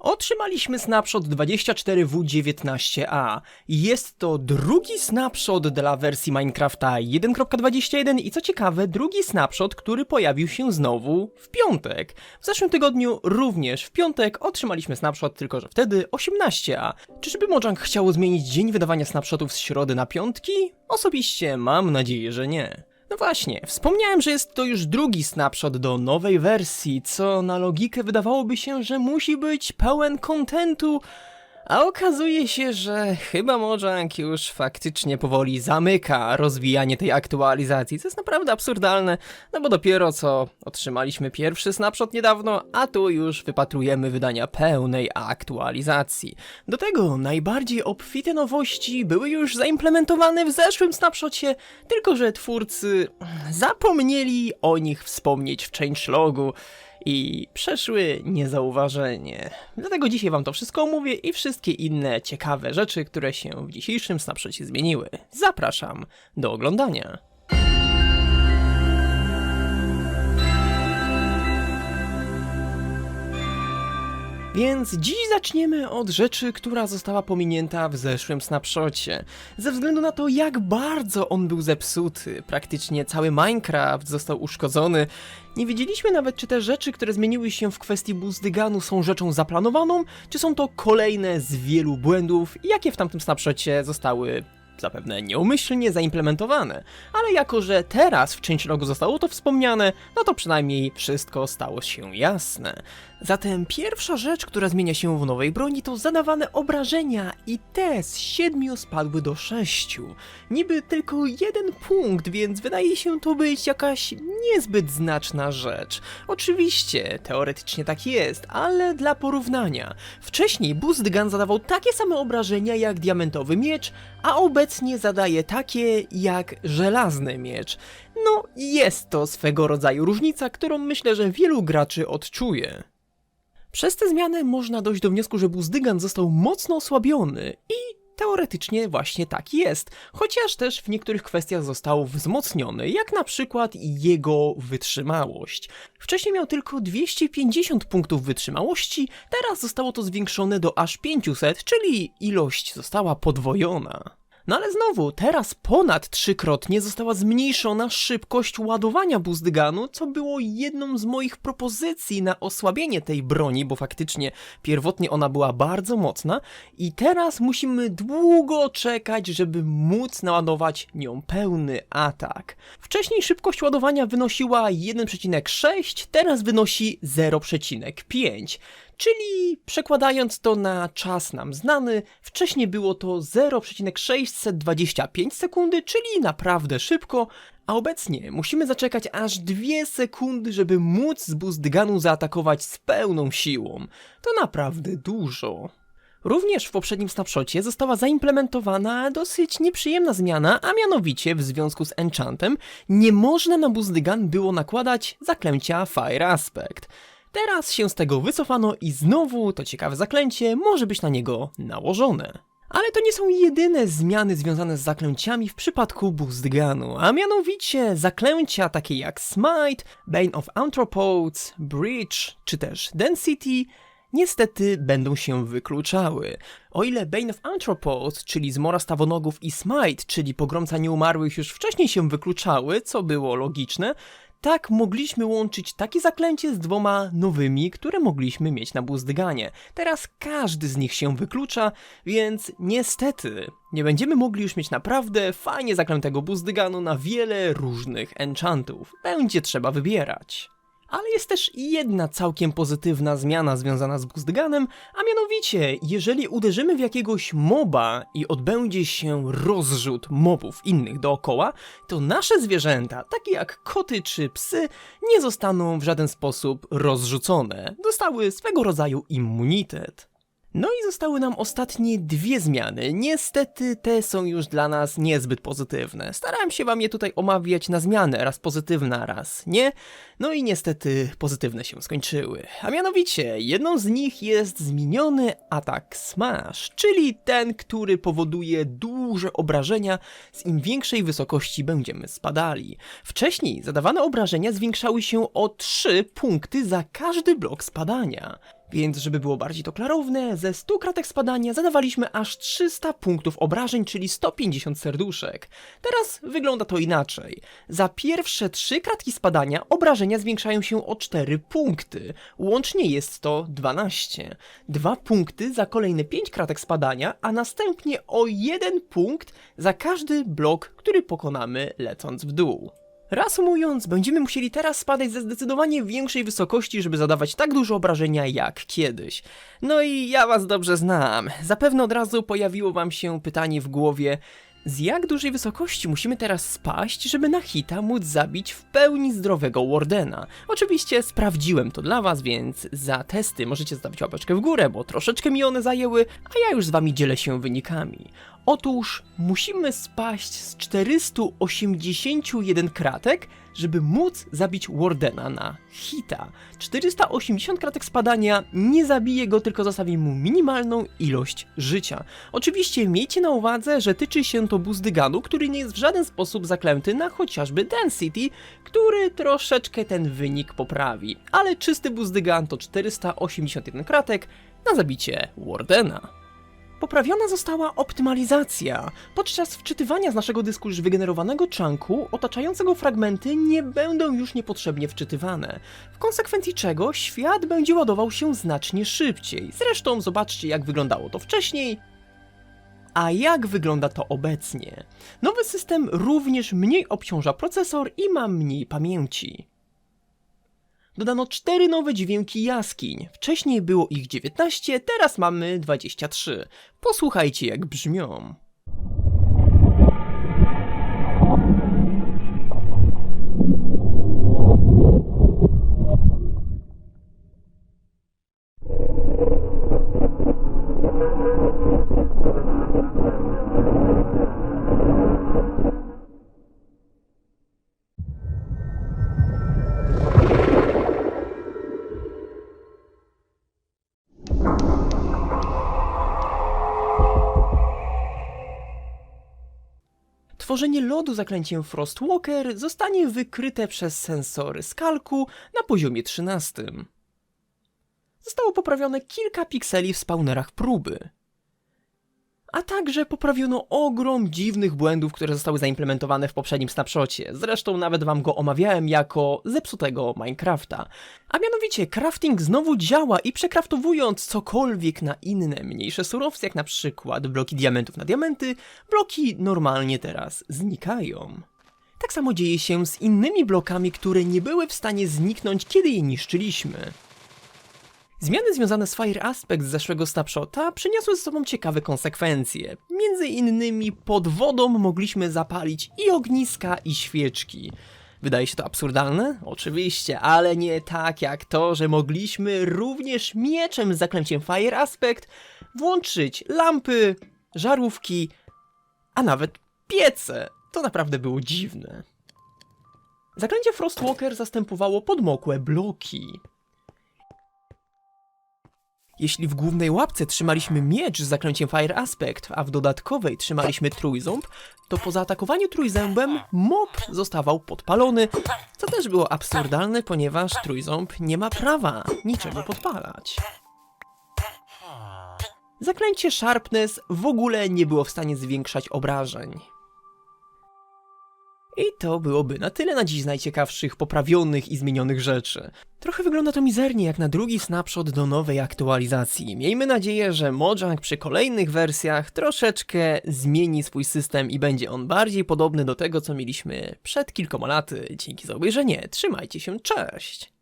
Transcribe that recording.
Otrzymaliśmy snapshot 24W19A. Jest to drugi snapshot dla wersji Minecrafta 1.21 i co ciekawe, drugi snapshot, który pojawił się znowu w piątek. W zeszłym tygodniu również w piątek otrzymaliśmy snapshot, tylko że wtedy 18A. Czyżby Mojang chciało zmienić dzień wydawania snapshotów z środy na piątki? Osobiście mam nadzieję, że nie. No właśnie, wspomniałem, że jest to już drugi snapshot do nowej wersji, co na logikę wydawałoby się, że musi być pełen kontentu, a okazuje się, że chyba Mojang już faktycznie powoli zamyka rozwijanie tej aktualizacji, co jest naprawdę absurdalne, no bo dopiero co otrzymaliśmy pierwszy snapshot niedawno, a tu już wypatrujemy wydania pełnej aktualizacji. Do tego najbardziej obfite nowości były już zaimplementowane w zeszłym snapshocie, tylko że twórcy zapomnieli o nich wspomnieć w changelogu i przeszły niezauważenie. Dlatego dzisiaj wam to wszystko omówię i wszystkie inne ciekawe rzeczy, które się w dzisiejszym snapshocie zmieniły. Zapraszam do oglądania. Więc dziś zaczniemy od rzeczy, która została pominięta w zeszłym snapshocie. Ze względu na to, jak bardzo on był zepsuty, praktycznie cały Minecraft został uszkodzony, nie wiedzieliśmy nawet, czy te rzeczy, które zmieniły się w kwestii Buzdyganu są rzeczą zaplanowaną, czy są to kolejne z wielu błędów, jakie w tamtym snapshocie zostały zapewne nieumyślnie zaimplementowane, ale jako, że teraz w changelogu zostało to wspomniane, no to przynajmniej wszystko stało się jasne. Zatem pierwsza rzecz, która zmienia się w nowej broni to zadawane obrażenia i te z 7 spadły do 6. Niby tylko jeden punkt, więc wydaje się to być jakaś niezbyt znaczna rzecz. Oczywiście, teoretycznie tak jest, ale dla porównania. Wcześniej Boost Gun zadawał takie same obrażenia jak diamentowy miecz, a obecnie zadaje takie jak żelazny miecz. No, jest to swego rodzaju różnica, którą myślę, że wielu graczy odczuje. Przez te zmiany można dojść do wniosku, że Buzdygan został mocno osłabiony i teoretycznie właśnie tak jest, chociaż też w niektórych kwestiach został wzmocniony, jak na przykład jego wytrzymałość. Wcześniej miał tylko 250 punktów wytrzymałości, teraz zostało to zwiększone do aż 500, czyli ilość została podwojona. No ale znowu, teraz ponad trzykrotnie została zmniejszona szybkość ładowania Buzdyganu, co było jedną z moich propozycji na osłabienie tej broni, bo faktycznie pierwotnie ona była bardzo mocna i teraz musimy długo czekać, żeby móc naładować nią pełny atak. Wcześniej szybkość ładowania wynosiła 1,6, teraz wynosi 0,5. Czyli przekładając to na czas nam znany, wcześniej było to 0,625 sekundy, czyli naprawdę szybko, a obecnie musimy zaczekać aż 2 sekundy, żeby móc z Buzdyganu zaatakować z pełną siłą. To naprawdę dużo. Również w poprzednim snapshocie została zaimplementowana dosyć nieprzyjemna zmiana, a mianowicie w związku z enchantem nie można na Buzdygan było nakładać zaklęcia Fire Aspect. Teraz się z tego wycofano i znowu to ciekawe zaklęcie może być na niego nałożone. Ale to nie są jedyne zmiany związane z zaklęciami w przypadku Buzdyganu, a mianowicie zaklęcia takie jak Smite, Bane of Anthropods, Bridge czy też Density niestety będą się wykluczały. O ile Bane of Anthropods, czyli zmora stawonogów i Smite, czyli pogromca nieumarłych już wcześniej się wykluczały, co było logiczne, tak mogliśmy łączyć takie zaklęcie z dwoma nowymi, które mogliśmy mieć na Buzdyganie. Teraz każdy z nich się wyklucza, więc niestety nie będziemy mogli już mieć naprawdę fajnie zaklętego Buzdyganu na wiele różnych enchantów. Będzie trzeba wybierać. Ale jest też jedna całkiem pozytywna zmiana związana z Buzdganem, a mianowicie, jeżeli uderzymy w jakiegoś moba i odbędzie się rozrzut mobów innych dookoła, to nasze zwierzęta, takie jak koty czy psy, nie zostaną w żaden sposób rozrzucone. Dostały swego rodzaju immunitet. No i zostały nam ostatnie dwie zmiany. Niestety te są już dla nas niezbyt pozytywne. Starałem się wam je tutaj omawiać na zmianę, raz pozytywna, raz nie. No i niestety pozytywne się skończyły. A mianowicie, jedną z nich jest zmieniony atak Smash, czyli ten, który powoduje duże obrażenia z im większej wysokości będziemy spadali. Wcześniej zadawane obrażenia zwiększały się o 3 punkty za każdy blok spadania. Więc żeby było bardziej to klarowne, ze 100 kratek spadania zadawaliśmy aż 300 punktów obrażeń, czyli 150 serduszek. Teraz wygląda to inaczej. Za pierwsze 3 kratki spadania obrażenia zwiększają się o 4 punkty. Łącznie jest to 12. 2 punkty za kolejne 5 kratek spadania, a następnie o 1 punkt za każdy blok, który pokonamy lecąc w dół. Reasumując, będziemy musieli teraz spadać ze zdecydowanie większej wysokości, żeby zadawać tak dużo obrażenia jak kiedyś. No i ja was dobrze znam. Zapewne od razu pojawiło wam się pytanie w głowie, z jak dużej wysokości musimy teraz spaść, żeby na hita móc zabić w pełni zdrowego Wardena? Oczywiście sprawdziłem to dla was, więc za testy możecie zostawić łapeczkę w górę, bo troszeczkę mi one zajęły, a ja już z wami dzielę się wynikami. Otóż musimy spaść z 481 kratek, żeby móc zabić Wardena na hita. 480 kratek spadania nie zabije go, tylko zostawi mu minimalną ilość życia. Oczywiście miejcie na uwadze, że tyczy się to Buzdyganu, który nie jest w żaden sposób zaklęty na chociażby Density, który troszeczkę ten wynik poprawi. Ale czysty Buzdygan to 481 kratek na zabicie Wardena. Poprawiona została optymalizacja. Podczas wczytywania z naszego dysku już wygenerowanego chunku, otaczającego fragmenty nie będą już niepotrzebnie wczytywane. W konsekwencji czego świat będzie ładował się znacznie szybciej. Zresztą zobaczcie jak wyglądało to wcześniej, a jak wygląda to obecnie. Nowy system również mniej obciąża procesor i ma mniej pamięci. Dodano cztery nowe dźwięki jaskiń. Wcześniej było ich 19, teraz mamy 23. Posłuchajcie jak brzmią. Tworzenie lodu zaklęciem Frostwalker zostanie wykryte przez sensory skalku na poziomie 13. Zostało poprawione kilka pikseli w spawnerach próby. A także poprawiono ogrom dziwnych błędów, które zostały zaimplementowane w poprzednim snapshocie. Zresztą nawet wam go omawiałem jako zepsutego Minecrafta. A mianowicie crafting znowu działa i przekraftowując cokolwiek na inne, mniejsze surowce, jak na przykład bloki diamentów na diamenty, bloki normalnie teraz znikają. Tak samo dzieje się z innymi blokami, które nie były w stanie zniknąć, kiedy je niszczyliśmy. Zmiany związane z Fire Aspect z zeszłego snapshota przyniosły ze sobą ciekawe konsekwencje. Między innymi pod wodą mogliśmy zapalić i ogniska, i świeczki. Wydaje się to absurdalne? Oczywiście, ale nie tak jak to, że mogliśmy również mieczem z zaklęciem Fire Aspect włączyć lampy, żarówki, a nawet piece. To naprawdę było dziwne. Zaklęcie Frostwalker zastępowało podmokłe bloki. Jeśli w głównej łapce trzymaliśmy miecz z zaklęciem Fire Aspect, a w dodatkowej trzymaliśmy trójząb, to po zaatakowaniu trójzębem mob zostawał podpalony, co też było absurdalne, ponieważ trójząb nie ma prawa niczego podpalać. Zaklęcie Sharpness w ogóle nie było w stanie zwiększać obrażeń. I to byłoby na tyle na dziś z najciekawszych, poprawionych i zmienionych rzeczy. Trochę wygląda to mizernie jak na drugi snapshot do nowej aktualizacji. Miejmy nadzieję, że Mojang przy kolejnych wersjach troszeczkę zmieni swój system i będzie on bardziej podobny do tego, co mieliśmy przed kilkoma laty. Dzięki za obejrzenie, trzymajcie się, cześć!